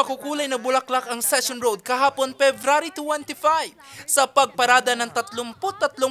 makukulay na bulaklak ang Session Road kahapon February 25 sa pagparada ng 33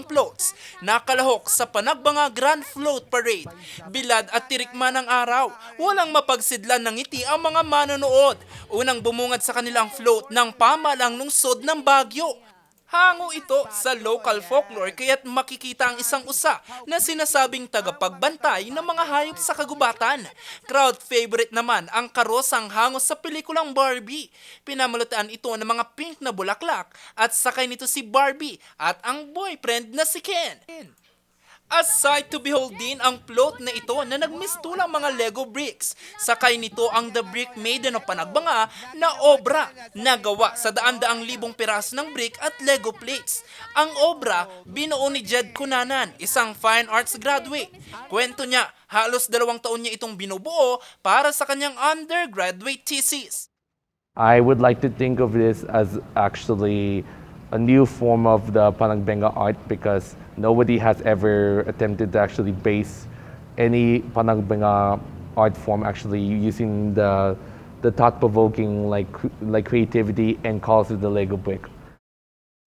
floats nakalahok sa Panagbanga Grand Float Parade. Bilad at tirikma ng araw, walang mapagsidlan ng ngiti ang mga manonood. Unang bumungad sa kanilang float ng pamalang lungsod ng Bagyo. Hango ito sa local folklore kaya't makikita ang isang usa na sinasabing tagapagbantay ng mga hayop sa kagubatan. Crowd favorite naman ang karosang hango sa pelikulang Barbie. Pinamalutaan ito ng mga pink na bulaklak at sakay nito si Barbie at ang boyfriend na si Ken. A sight to behold din ang plot na ito na nagmistulang mga Lego bricks. Sakay nito ang The Brick Maiden o Panagbanga na obra na gawa sa daan-daang libong piraso ng brick at Lego plates. Ang obra, binuo ni Jed Cunanan, isang fine arts graduate. Kwento niya, halos dalawang taon niya itong binubuo para sa kanyang undergraduate thesis. I would like to think of this as actually a new form of the Panagbenga art because nobody has ever attempted to actually base any Panagbenga art form actually using the the thought-provoking like like creativity and colors of the Lego brick.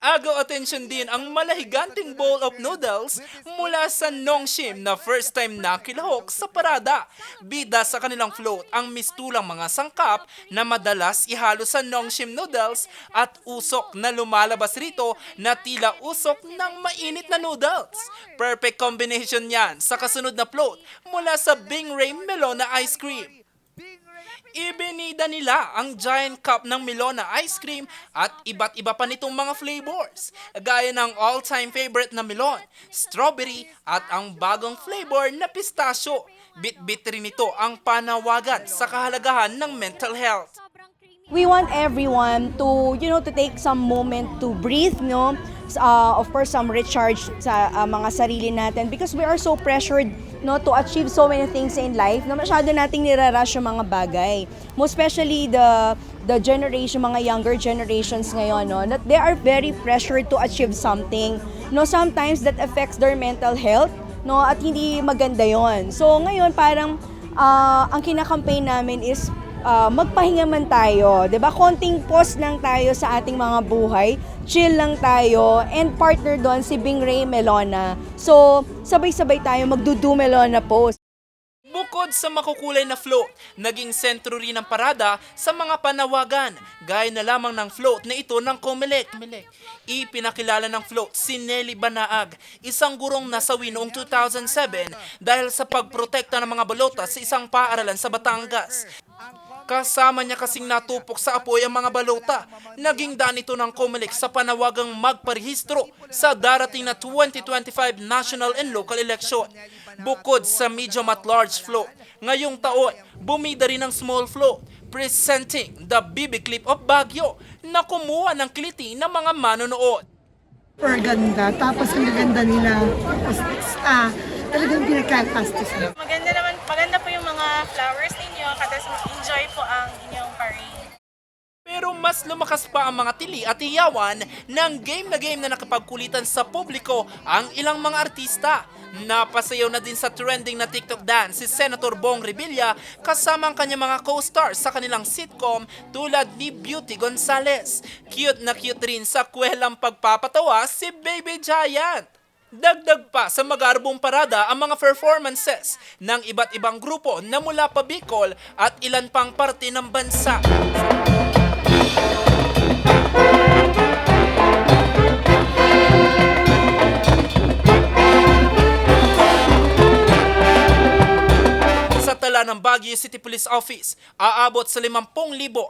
Agaw attention din ang malahiganting bowl of noodles mula sa Nongshim na first time nakilahok sa parada. Bida sa kanilang float ang mistulang mga sangkap na madalas ihalo sa Nongshim noodles at usok na lumalabas rito na tila usok ng mainit na noodles. Perfect combination yan sa kasunod na float mula sa Bing Ray Melona Ice Cream. Ibinida nila ang giant cup ng Milona ice cream at iba't iba pa nitong mga flavors, gaya ng all-time favorite na melon, strawberry at ang bagong flavor na pistachio. Bit-bit rin ito ang panawagan sa kahalagahan ng mental health. We want everyone to, you know, to take some moment to breathe, no? Uh, of course, some recharge sa uh, mga sarili natin because we are so pressured, no, to achieve so many things in life na masyado nating nirarush yung mga bagay. Most especially the the generation, mga younger generations ngayon, no, that they are very pressured to achieve something. No, sometimes that affects their mental health, no, at hindi maganda yon. So ngayon parang ah, ang kinakampaign namin is ah, magpahinga man tayo, 'di ba? Konting pause lang tayo sa ating mga buhay, chill lang tayo, and partner doon si Bing Ray Melona. So, sabay-sabay tayo magdudu Melona post. Bukod sa makukulay na float, naging sentro rin ng parada sa mga panawagan, gaya na lamang ng float na ito ng Comelec. Ipinakilala ng float si Nelly Banaag, isang gurong nasawi noong 2007 dahil sa pagprotekta ng mga balota sa isang paaralan sa Batangas. Kasama niya kasing natupok sa apoy ang mga balota. Naging daan ito ng Comelec sa panawagang magparehistro sa darating na 2025 national and local election. Bukod sa medium at large float, ngayong taon, bumida rin ang small float presenting the BB Clip of Baguio na kumuha ng kiliti ng mga manonood. super ganda. Tapos ang gaganda nila. Tapos, ah, talagang pinagkakastos na. Enjoy po ang inyong parade. Pero mas lumakas pa ang mga tili at iyawan ng game na game na nakapagkulitan sa publiko ang ilang mga artista. Napasayaw na din sa trending na TikTok dance si Senator Bong Revilla kasama ang kanyang mga co-stars sa kanilang sitcom tulad ni Beauty Gonzales. Cute na cute rin sa kwelang pagpapatawa si Baby Giant. Dagdag pa sa magarbong parada ang mga performances ng iba't ibang grupo na mula pa Bicol at ilan pang parte ng bansa. Sa tala ng Baguio City Police Office, aabot sa 50,000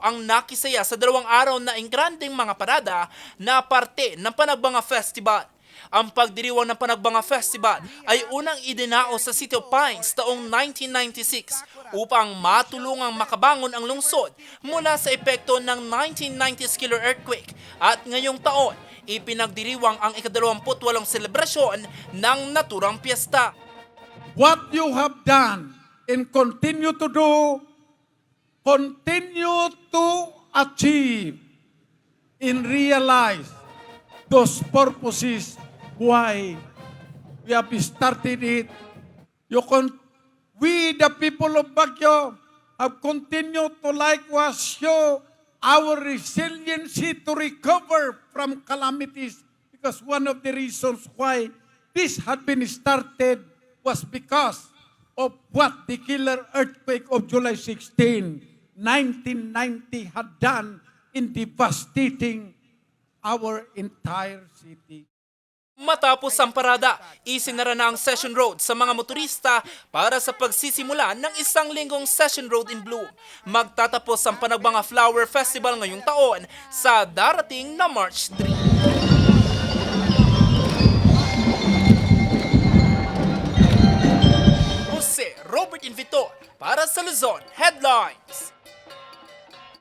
ang nakisaya sa dalawang araw na ingranding mga parada na parte ng Panagbanga Festival. Ang pagdiriwang ng Panagbanga Festival ay unang idinao sa City of Pines taong 1996 upang matulungang makabangon ang lungsod mula sa epekto ng 1990s killer earthquake at ngayong taon ipinagdiriwang ang ikadalawamputwalong selebrasyon ng naturang piyesta. what you have done and continue to do, continue to achieve and realize those purposes why we have started it. You con- we, the people of Baguio, have continued to likewise show our resiliency to recover from calamities because one of the reasons why this had been started was because of what the killer earthquake of July 16, 1990 had done in devastating our entire city. Matapos ang parada, isinara na ang Session Road sa mga motorista para sa pagsisimula ng isang linggong Session Road in Bloom. Magtatapos ang Panagbanga Flower Festival ngayong taon sa darating na March 3. Jose Robert Invitor para sa Luzon Headlines.